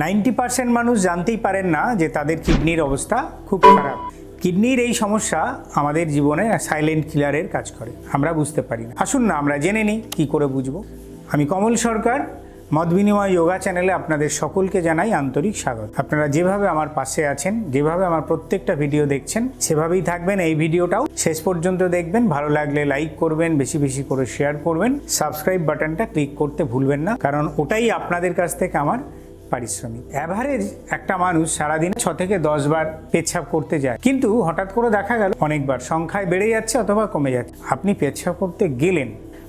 Ninety percent মানুষ জানতেই পারেন না যে তাদের কিডনির অবস্থা খুব খারাপ। কিডনির এই সমস্যা আমাদের জীবনে সাইলেন্ট কিলারের কাজ করে। আমরা বুঝতে পারি না। আসুন না, আমরা জেনে নিই কী করে বুঝব। আমি কমল সরকার, মত বিনিময় যোগা চ্যানেলে আপনাদের সকলকে জানাই আন্তরিক স্বাগত। আপনারা যেভাবে আমার পাশে আছেন, যেভাবে আমার প্রত্যেকটা ভিডিও দেখছেন, সেভাবেই থাকবেন এই ভিডিওটাও শেষ পর্যন্ত দেখবেন, ভালো লাগলে লাইক করবেন, বেশি বেশি করে শেয়ার করবেন। সাবস্ক্রাইব বাটনটা ক্লিক করতে ভুলবেন না, কারণ ওটাই আপনাদের কাছ থেকে আমার পারিশ্রমিক। অ্যাভারেজ একটা মানুষ সারাদিন ছ থেকে দশ বার পেচ্ছাপ করতে যায়। কিন্তু হঠাৎ করে দেখা গেল অনেকবার। সংখ্যায় বেড়ে যাচ্ছে অথবা কমে যাচ্ছে। আপনি পেচ্ছাপ করতে গেলেন,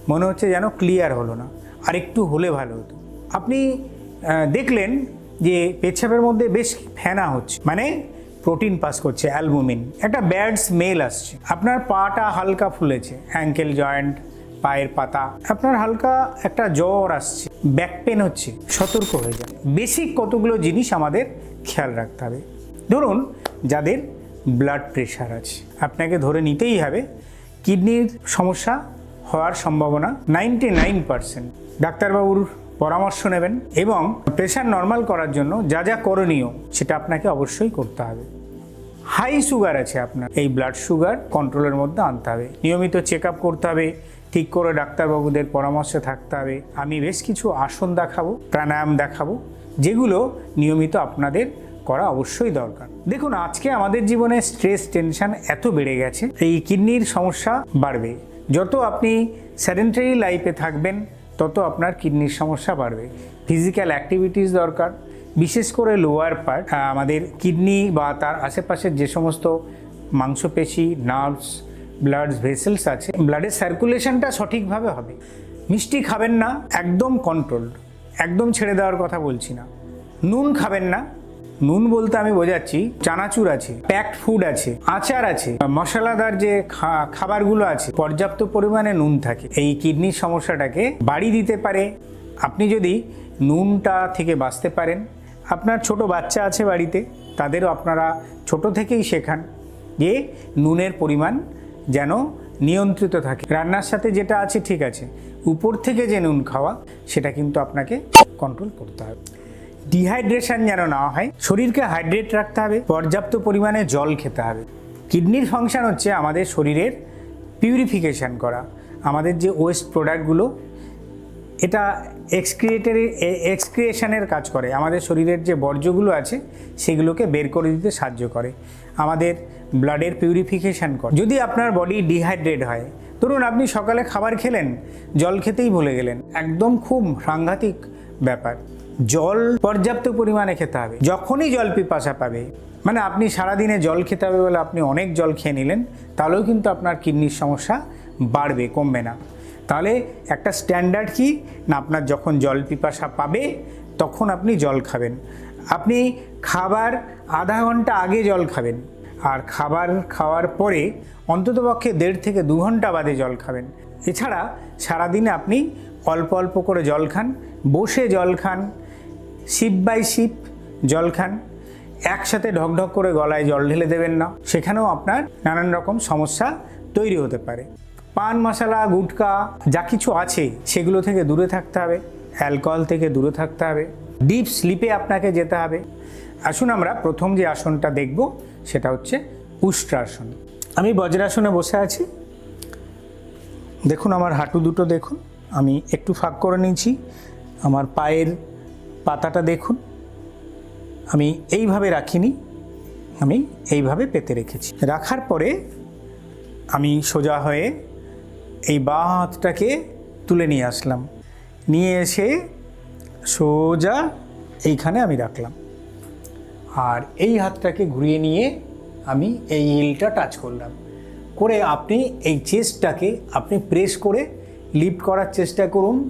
মনে হচ্ছে যেন ক্লিয়ার হলো না। আর একটু হলে ভালো হতো। আপনি দেখলেন যে পেচ্ছাপের মধ্যে বেশ ফেনা হচ্ছে। মানে প্রোটিন পাস করছে অ্যালবুমিন একটা ব্যাড স্মেল আসছে। আপনার পাটা হালকা ফুলেছে। অ্যাঙ্কেল জয়েন্ট পায়ের পাতা। আপনার হালকা একটা জ্বর আসছে। ব্যাক পেন হচ্ছে, সতর্ক হয়ে যান বেসিক কতগুলো জিনিস আমাদের খেয়াল রাখতে হবে? ধরুন, যাদের ব্লাড প্রেশার আছে। আপনাকে ধরে নিতেই হবে কিডনির সমস্যা হওয়ার সম্ভাবনা নাইনটি নাইন পার্সেন্ট ডাক্তারবাবুর পরামর্শ নেবেন এবং প্রেশার নর্মাল করার জন্য যা যা করণীয় সেটা আপনাকে অবশ্যই করতে হবে। হাই সুগার আছে আপনার। এই ব্লাড সুগার কন্ট্রোলের মধ্যে আনতে হবে। নিয়মিত চেক আপ করতে হবে। ঠিক করে ডাক্তারবাবুদের পরামর্শে থাকতে হবে। আমি বেশ কিছু আসন দেখাবো, প্রাণায়াম দেখাবো, যেগুলো নিয়মিত আপনাদের করা অবশ্যই দরকার। দেখুন, আজকে আমাদের জীবনে স্ট্রেস টেনশন এত বেড়ে গেছে, এই কিডনির সমস্যা বাড়বে। যত আপনি স্যাডেন্টারি লাইফে থাকবেন, তত আপনার কিডনির সমস্যা বাড়বে। ফিজিক্যাল অ্যাক্টিভিটিস দরকার, বিশেষ করে লোয়ার পার্ট আমাদের কিডনি বা তার আশেপাশের যে সমস্ত মাংসপেশি, নার্ভস ব্লাড ভেসেলস আছে। ব্লাডের সার্কুলেশনটা সঠিকভাবে হবে। মিষ্টি খাবেন না, একদম কন্ট্রোল একদম ছেড়ে দেওয়ার কথা বলছি না। নুন খাবেন না। নুন বলতে আমি বোঝাচ্ছি, চানাচুর আছে প্যাকড ফুড আছে, আচার আছে মশলাদার যে খাবারগুলো আছে, পর্যাপ্ত পরিমাণে নুন থাকে। এই কিডনির সমস্যাটাকে বাড়ি দিতে পারে। আপনি যদি নুনটা থেকে বাঁচতে পারেন, আপনার ছোট বাচ্চা আছে বাড়িতে, তাদেরও আপনারা ছোট থেকেই শেখান যে নুনের পরিমাণ যেন নিয়ন্ত্রিত থাকে। রান্নার সাথে যেটা আছে ঠিক আছে। উপর থেকে যে নুন খাওয়া, সেটা কিন্তু আপনাকে কন্ট্রোল করতে হবে। ডিহাইড্রেশন যেন না হয়, শরীরকে হাইড্রেট রাখতে হবে, পর্যাপ্ত পরিমাণে জল খেতে হবে। কিডনির ফাংশন হচ্ছে আমাদের শরীরের পিউরিফিকেশন করা। আমাদের যে ওয়েস্ট প্রোডাক্টগুলো এটা এক্সক্রিয়েটারি এক্সক্রিয়েশনের কাজ করে। আমাদের শরীরের যে বর্জ্যগুলো আছে, সেগুলোকে বের করে দিতে সাহায্য করে। আমাদের ব্লাডের পিউরিফিকেশন করে। যদি আপনার বডি ডিহাইড্রেট হয়, ধরুন আপনি সকালে খাবার খেলেন, জল খেতেই ভুলে গেলেন। একদম খুব সাংঘাতিক ব্যাপার। জল পর্যাপ্ত পরিমাণে খেতে হবে। যখনই জল পিপাসা পাবে মানে আপনি সারাদিনে জল খেতে হবে বলে আপনি অনেক জল খেয়ে নিলেন, তাহলেও কিন্তু আপনার কিডনির সমস্যা বাড়বে, কমবে না। তাহলে একটা স্ট্যান্ডার্ড কি? না, আপনার যখন জল পিপাসা পাবে, তখন আপনি জল খাবেন। আপনি খাবার আধা ঘণ্টা আগে জল খাবেন। আর খাবার খাওয়ার পরে অন্ততপক্ষে দেড় থেকে দু ঘণ্টা বাদে জল খাবেন। এছাড়া সারাদিনে আপনি অল্প অল্প করে জল খান, বসে জল খান, শিপ বাই শিপ জল খান, একসাথে ঢকঢক করে গলায় জল ঢেলে দেবেন না। সেখানেও আপনার নানান রকম সমস্যা তৈরি হতে পারে। পান, মশলা, গুটকা, যা কিছু আছে, সেগুলো থেকে দূরে থাকতে হবে, অ্যালকোহল থেকে দূরে থাকতে হবে, ডিপ স্লিপে আপনাকে যেতে হবে। আসুন আমরা প্রথম যে আসনটা দেখব সেটা হচ্ছে উষ্ট্রাসন। আমি বজ্রাসনে বসে আছি। দেখুন আমার হাঁটু দুটো দেখুন। আমি একটু ফাঁক করে নিয়েছি। আমার পায়ের পাতাটা দেখুন। আমি এইভাবে রাখিনি। আমি এইভাবে পেতে রেখেছি। রাখার পরে আমি সোজা হয়ে এই বাঁ হাতটাকে তুলে নিয়ে আসলাম। নিয়ে এসে সোজা এইখানে আমি রাখলাম। আর এই হাতটাকে ঘুরিয়ে নিয়ে আমি এই হিলটা টাচ করলাম। করে আপনি এই চেস্টটাকে আপনি প্রেস করে লিফট করার চেষ্টা করুন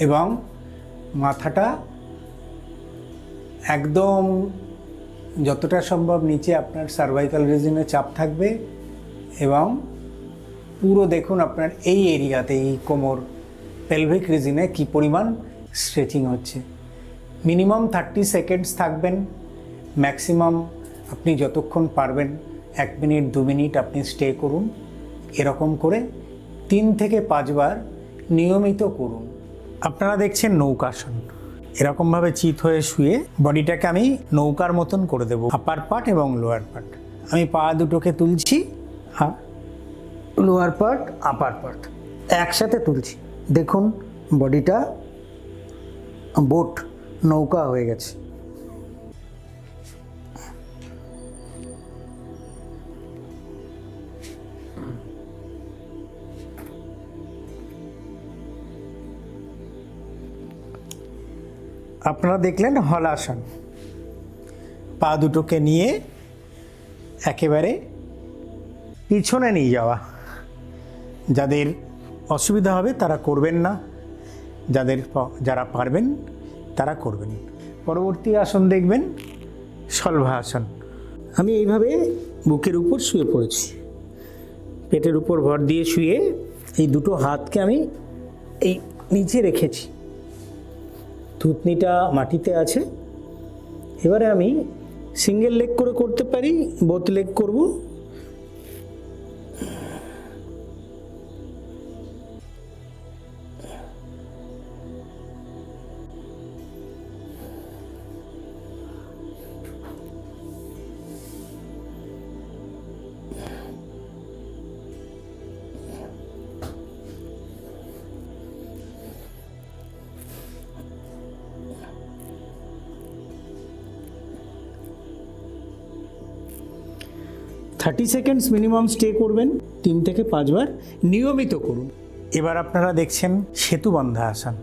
এবং মাথাটা একদম যতটা সম্ভব নিচে আপনার সার্ভাইকাল রিজনে চাপ থাকবে এবং পুরো দেখুন আপনার এই এরিয়াতে এই কোমর পেলভিক রিজনে কি পরিমাণ স্ট্রেচিং হচ্ছে। মিনিমাম থার্টি সেকেন্ডস থাকবেন, ম্যাক্সিমাম আপনি যতক্ষণ পারবেন এক মিনিট, দু মিনিট আপনি স্টে করুন। এরকম করে তিন থেকে পাঁচবার নিয়মিত করুন। আপনারা দেখছেন নৌকাসন এরকমভাবে চিত হয়ে শুয়ে বডিটাকে আমি নৌকার মতন করে দেবো আপার পার্ট এবং লোয়ার পার্ট আমি পা দুটোকে তুলছি হ্যাঁ লোয়ার পার্ট আপার পার্ট একসাথে তুলছি। দেখুন বডিটা বোট নৌকা হয়ে গেছে। আপনারা দেখলেন হলাসন পা দুটোকে নিয়ে একেবারে পিছনে নিয়ে যাওয়া। যাদের অসুবিধা হবে তারা করবেন না। যাদের যারা পারবেন তারা করবেন। পরবর্তী আসন দেখবেন সলভাসন আমি এইভাবে বুকের উপর শুয়ে পড়েছি। পেটের উপর ভর দিয়ে শুয়ে এই দুটো হাতকে আমি এই নিচে রেখেছি। থুতনিটা মাটিতে আছে। এবারে আমি সিঙ্গেল লেগ করে করতে পারি বোথ লেগ করব। থার্টি সেকেন্ডস মিনিমাম স্টে করবেন, তিন থেকে পাঁচবার নিয়মিত করুন। এবার আপনারা দেখছেন সেতু বন্ধা আসন।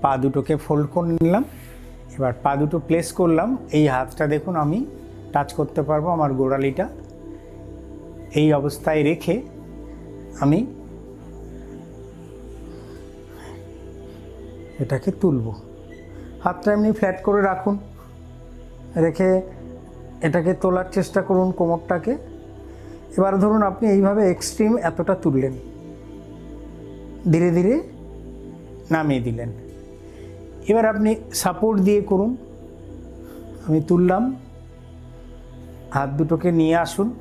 পা দুটোকে ফোল্ড করে নিলাম। এবার পা দুটো প্লেস করলাম। এই হাতটা দেখুন, আমি টাচ করতে পারব আমার গোড়ালিটা। এই অবস্থায় রেখে আমি এটাকে তুলব। হাতটা এমনি ফ্ল্যাট করে রাখুন। রেখে এটাকে তোলার চেষ্টা করুন কোমরটাকে। এবার ধরুন আপনি এইভাবে এক্সট্রিম এতটা তুললেন। ধীরে ধীরে নামিয়ে দিলেন। এবার আপনি সাপোর্ট দিয়ে করুন। আমি তুললাম। হাত দুটোকে নিয়ে আসুন।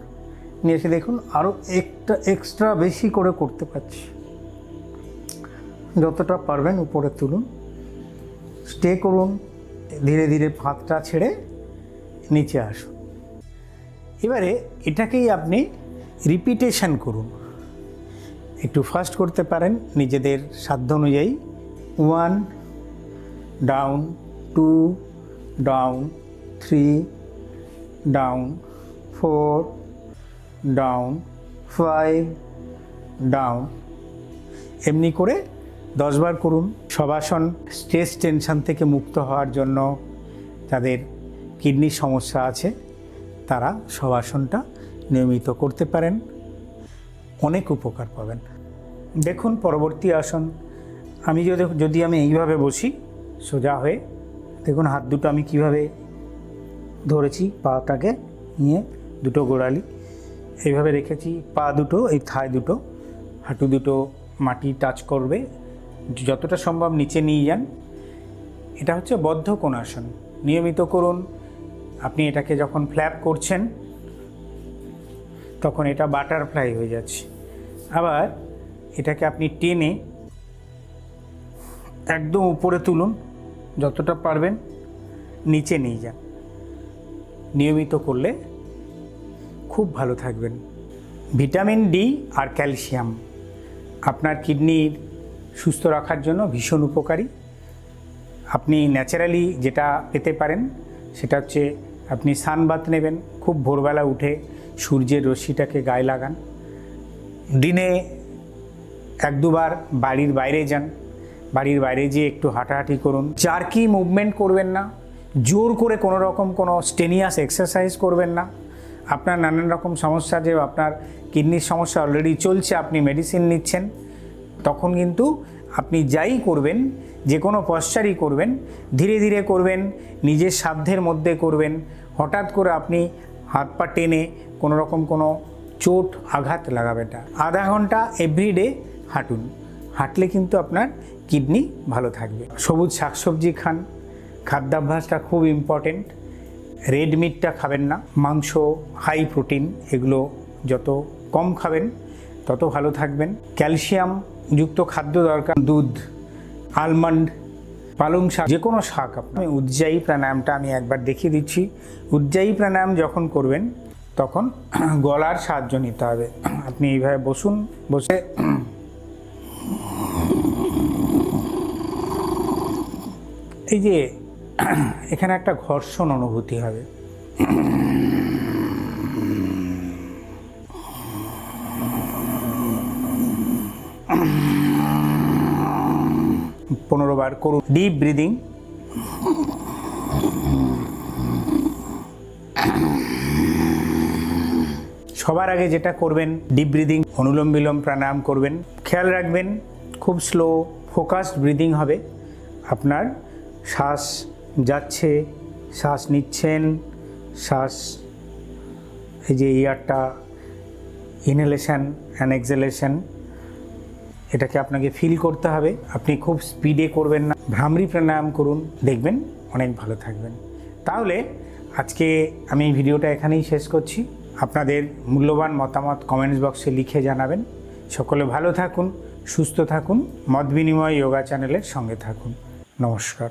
নিয়ে এসে দেখুন আরও একটা এক্সট্রা বেশি করে করতে পারছি। যতটা পারবেন উপরে তুলুন। স্টে করুন। ধীরে ধীরে হাতটা ছেড়ে নিচে আসুন। এবারে এটাকেই আপনি রিপিটেশন করুন। একটু ফাস্ট করতে পারেন নিজেদের সাধ্য অনুযায়ী। One, down, two, down, three, down, four, down, five, down. এমনি করে দশবার করুন। সবাসন স্ট্রেস টেনশন থেকে মুক্ত হওয়ার জন্য যাদের কিডনির সমস্যা আছে, তারা সবাসনটা নিয়মিত করতে পারেন। অনেক উপকার পাবেন। দেখুন পরবর্তী আসন। আমি যদি যদি আমি এইভাবে বসি, সোজা হয়ে, দেখুন হাত দুটো আমি কীভাবে ধরেছি, পাটাকে নিয়ে দুটো গোড়ালি, এইভাবে রেখেছি, পা দুটো, এই থায় দুটো, হাঁটু দুটো মাটি টাচ করবে, যতটা সম্ভব নিচে নিয়ে যান। এটা হচ্ছে বদ্ধ কোণাসন নিয়মিত করুন। আপনি এটাকে যখন ফ্ল্যাপ করছেন তখন এটা বাটারফ্লাই হয়ে যাচ্ছে। আবার এটাকে আপনি টেনে একদম উপরে তুলুন, যতটা পারবেন নিচে নিয়ে যান। নিয়মিত করলে খুব ভালো থাকবেন। ভিটামিন ডি আর ক্যালসিয়াম, আপনার কিডনির সুস্থ রাখার জন্য ভীষণ উপকারী। আপনি ন্যাচারালি যেটা পেতে পারেন, সেটা হচ্ছে আপনি সানবাত নেবেন, খুব ভোরবেলা উঠে সূর্যের রশ্মিটাকে গায়ে লাগান। দিনে এক দুবার বাড়ির বাইরে যান। বাড়ির বাইরে গিয়ে একটু হাঁটাহাঁটি করুন। চারকি মুভমেন্ট করবেন না, জোর করে কোনো রকম কোনো স্টেনিয়াস এক্সারসাইজ করবেন না। আপনার নানান রকম সমস্যা, যে আপনার কিডনির সমস্যা অলরেডি চলছে, আপনি মেডিসিন নিচ্ছেন, তখন কিন্তু আপনি যাই করবেন, যে কোনো পশ্চারই করবেন, ধীরে ধীরে করবেন, নিজের সাধ্যের মধ্যে করবেন। হঠাৎ করে আপনি হাত পা টেনে কোনো রকম কোনো চোট আঘাত লাগাবে না। আধা ঘণ্টা এভরিডে হাঁটুন। হাঁটলে কিন্তু আপনার কিডনি ভালো থাকবে। সবুজ শাকসবজি খান। খাদ্যাভ্যাসটা খুব ইম্পর্টেন্ট রেড মিটটা খাবেন না। মাংস হাই প্রোটিন এগুলো যত কম খাবেন, তত ভালো থাকবেন। ক্যালসিয়াম যুক্ত খাদ্য দরকার। দুধ আলমন্ড পালং শাক, যে কোনো শাক আপনি উজ্জায়ী প্রাণায়ামটা আমি একবার দেখিয়ে দিচ্ছি। উজ্জায়ী প্রাণায়াম যখন করবেন, তখন গলার সাহায্য নিতে হবে। আপনি এইভাবে বসুন, বসে এই যে এখানে একটা ঘর্ষণ অনুভূতি হবে। পনেরো বার করুন। ডিপ ব্রিদিং সবার আগে যেটা করবেন ডিপ ব্রিদিং অনুলোম বিলোম প্রাণায়াম করবেন। খেয়াল রাখবেন, খুব স্লো ফোকাসড ব্রিদিং হবে। আপনার শ্বাস যাচ্ছে, শ্বাস নিচ্ছেন, শ্বাস, এই যে ইয়ারটা ইনহেলেশন অ্যান্ড এক্সেলেশন এটাকে আপনাকে ফিল করতে হবে। আপনি খুব স্পিডে করবেন না। ভ্রামরি প্রাণায়াম করুন, দেখবেন অনেক ভালো থাকবেন। তাহলে আজকে আমি ভিডিওটা এখানেই শেষ করছি। আপনাদের মূল্যবান মতামত কমেন্টস বক্সে লিখে জানাবেন। সকলে ভালো থাকুন, সুস্থ থাকুন, মত বিনিময় যোগা চ্যানেলের সঙ্গে থাকুন। নমস্কার।